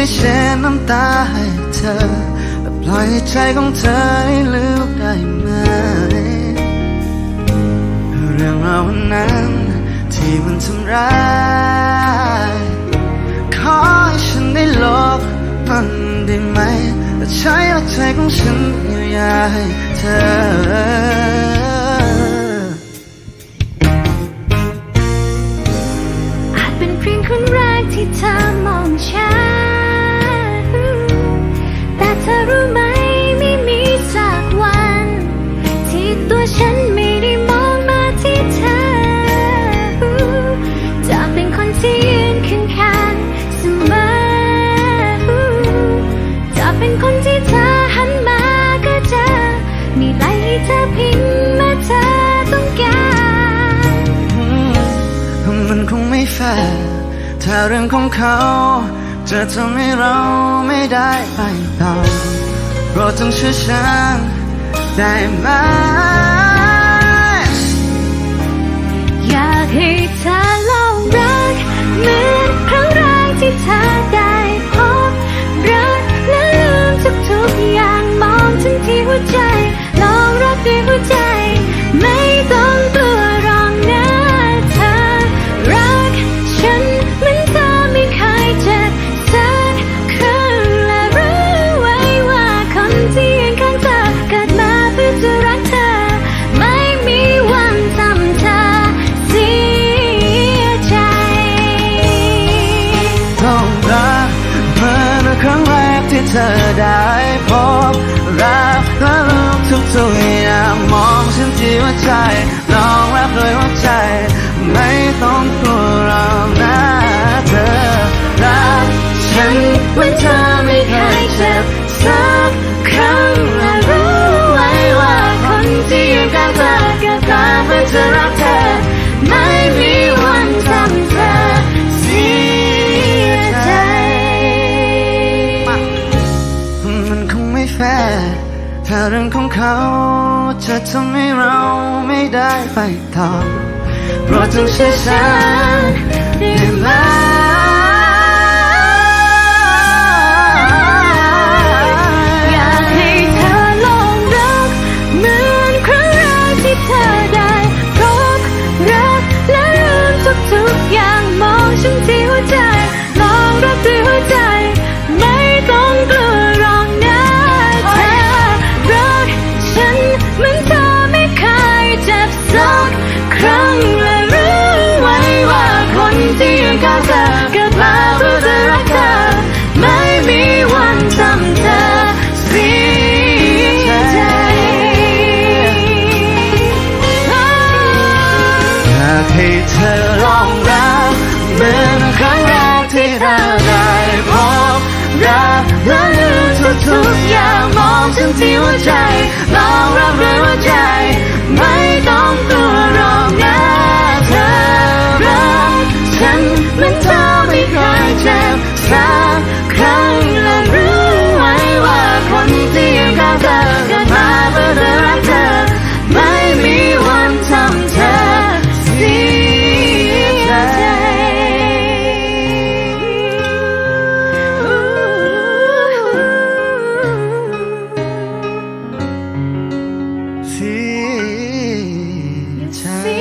ได้เช็ดน้ำตาให้เธอและปล่อยใจของเธอให้ลืมได้ไหม เรื่องราววันนั้นที่มันทำร้ายขอให้ฉันได้ลบมันได้ไหมและใช้หัวใจของฉันเยียวยาให้เธออาจเป็นเพียงครั้งแรกที่เธอมองฉัน มีไรให้เธอพิมพ์มาเธอต้องการ มันคงไม่แฟร์ถ้าเรื่องของเขา จะทำให้เราไม่ได้ไปต่อโปรดจงเชื่อฉันได้ไหมอยากให้เธอลองรักเหมือนครั้งแรกที่เธอได้ ได้พบรักและรู้ทุกทุกอย่างมองฉันที่หัวใจลองรับด้วยหัวใจไม่ เรื่องของเขาจะทำให้เราไม่ได้ไปต่อเพราะต้องเชื่อฉันได้ไหม ครั้งและรู้ไว้ว่าคนที่ยืนข้าเธอเกิดมาเพื่อจะรักเธอ ไม่มีวันทำเธอเสียใจอยากให้เธอลองรักเหมือนครั้งแรกที่เธอได้พบรักและลืมทุกๆอย่างมองฉันที่หัวใจ time.